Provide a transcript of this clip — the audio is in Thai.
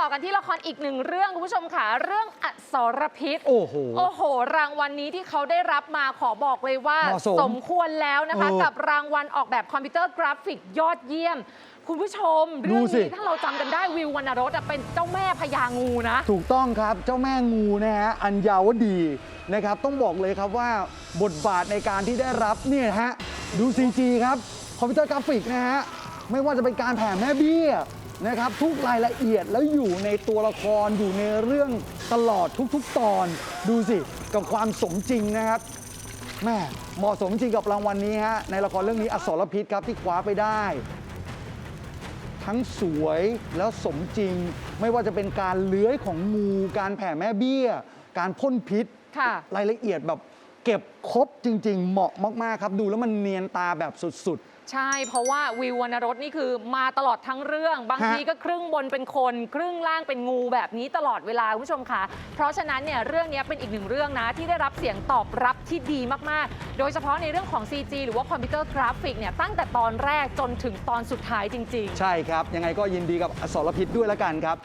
ต่อกันที่ละครอีกหนึ่งเรื่องคุณผู้ชมค่ะเรื่องอสรพิษโอ้โหโอ้โห รางวัลนี้ที่เขาได้รับมาขอบอกเลยว่าเหมาะสมควรแล้วนะคะ เออกับรางวัลออกแบบคอมพิวเตอร์กราฟิกยอดเยี่ยม คุณผู้ชมดูเรื่องสิ นี้ถ้าเราจำกันได้วิววรรณรสอะเป็นเจ้าแม่พญางูนะ ถูกต้องครับเจ้าแม่งูนะฮะอัญญาวดีนะครับ ต้องบอกเลยครับว่าบทบาทในการที่ได้รับเนี่ยฮะดู CG ครับ คอมพิวเตอร์กราฟิกนะฮะ ไม่ว่าจะเป็นการแผ่แม่เบี้ย นะครับ ทุกรายละเอียดแล้วอยู่ในตัวละครอยู่ในเรื่องตลอดทุกๆ ตอน ดูสิกับความสมจริงนะครับแม่เหมาะสมจริงกับรางวัลนี้ฮะในละครเรื่องนี้อสรพิษครับที่คว้าไปได้ ทั้งสวยแล้วสมจริง ไม่ว่าจะเป็นการเลื้อยของงูการแผ่แม่เบี้ย การพ่นพิษค่ะรายละเอียดแบบเก็บครบจริง ๆ เหมาะมาก ๆ ครับ ดูแล้วมันเนียนตาแบบสุดใช่ เพราะว่าวิววรรณรสนี่คือมาตลอดทั้งเรื่อง บางฮะ ทีก็ครึ่งบนเป็นคน ครึ่งล่างเป็นงูแบบนี้ตลอดเวลาคุณผู้ชมค่ะ เพราะฉะนั้นเนี่ยเรื่องนี้เป็นอีกหนึ่งเรื่องนะ ที่ได้รับเสียงตอบรับที่ดีมาก ๆ โดยเฉพาะในเรื่องของ CG หรือว่าคอมพิวเตอร์กราฟิกเนี่ยตั้งแต่ตอนแรกจนถึงตอนสุดท้ายจริงๆๆใช่ครับ ยังไงก็ยินดีกับอสรพิษด้วยละกันครับ